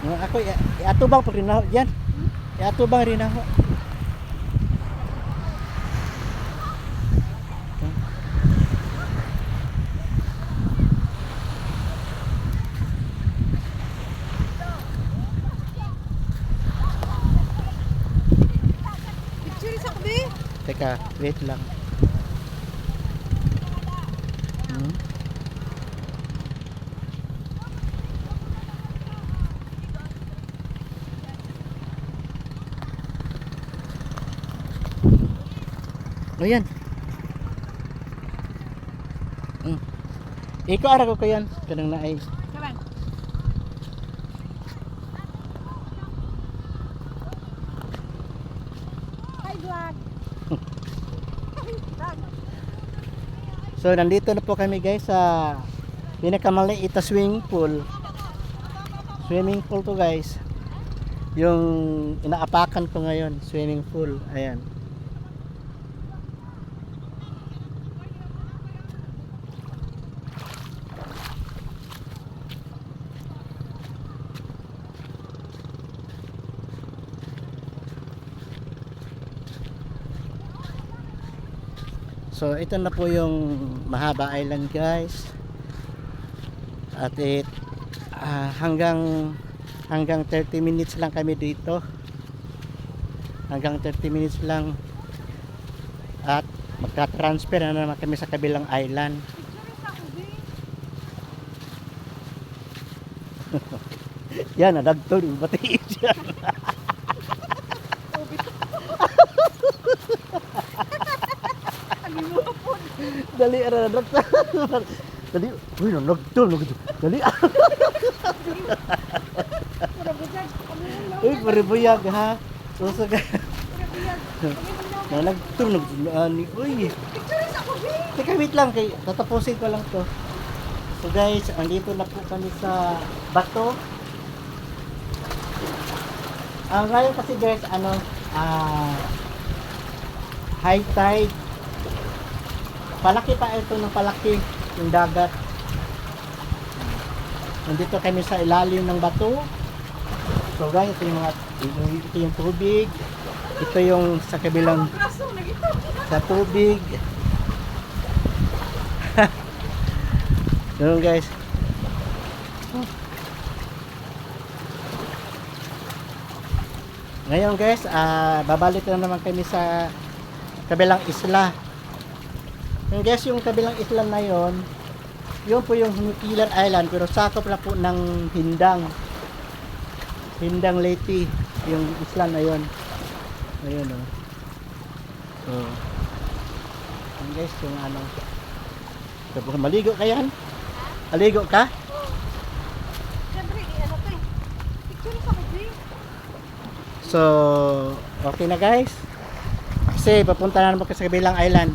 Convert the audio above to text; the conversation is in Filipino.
ako i- iatubang pag rinaho diyan. Iatubang sa kubi. Teka, wait lang. Hmm? O yan. Hmm. Ikaw ara ko kayan. Kanang naay. Kaman. Hi. Vlog. So nandito na po kami guys sa pinakamaliit na swimming pool. Swimming pool to guys. Yung inaapakan ko ngayon, swimming pool. Ayan. So ito na po yung Mahaba Island guys. At it ah, hanggang hanggang 30 minutes lang kami dito. Hanggang 30 minutes lang. At magka-transfer na naman kami sa kabilang island. Yan, nadagtol yung bati siya. Dali, ara, nadagtol. Dali, uy, nadagtol. nadagtol. Dali, Pura bujag. Kalimutan. uy, paribuyag ha. Susag. Pura bujag. Kalimutan. Nadagtol, nadagtol. Uy. Teka, wait lang. Kay, tatapusin ko lang to. So guys, andito na po kami sa bato. Ang ngayon kasi guys, ano, ah, high tide. Palaki pa ito ng palaki yung dagat. Nandito kami sa ilalim ng bato. So guys, ito yung mga ito yung tubig. Ito yung sa kabilang sa tubig. Ganun guys. Ngayon guys, ah babalik na naman kami sa kabilang isla. Yung guys, yung kabilang isla na yon, yun po yung Nuclear Island pero sakop na po ng Hindang. Hindang Leyte, yung isla na yon. Ayun oh. Oh. Yan guys, yung ano. Ko, maligo ka yan? Maligo ka? So, okay na guys. Kasi papunta na naman kasi sa kabilang island.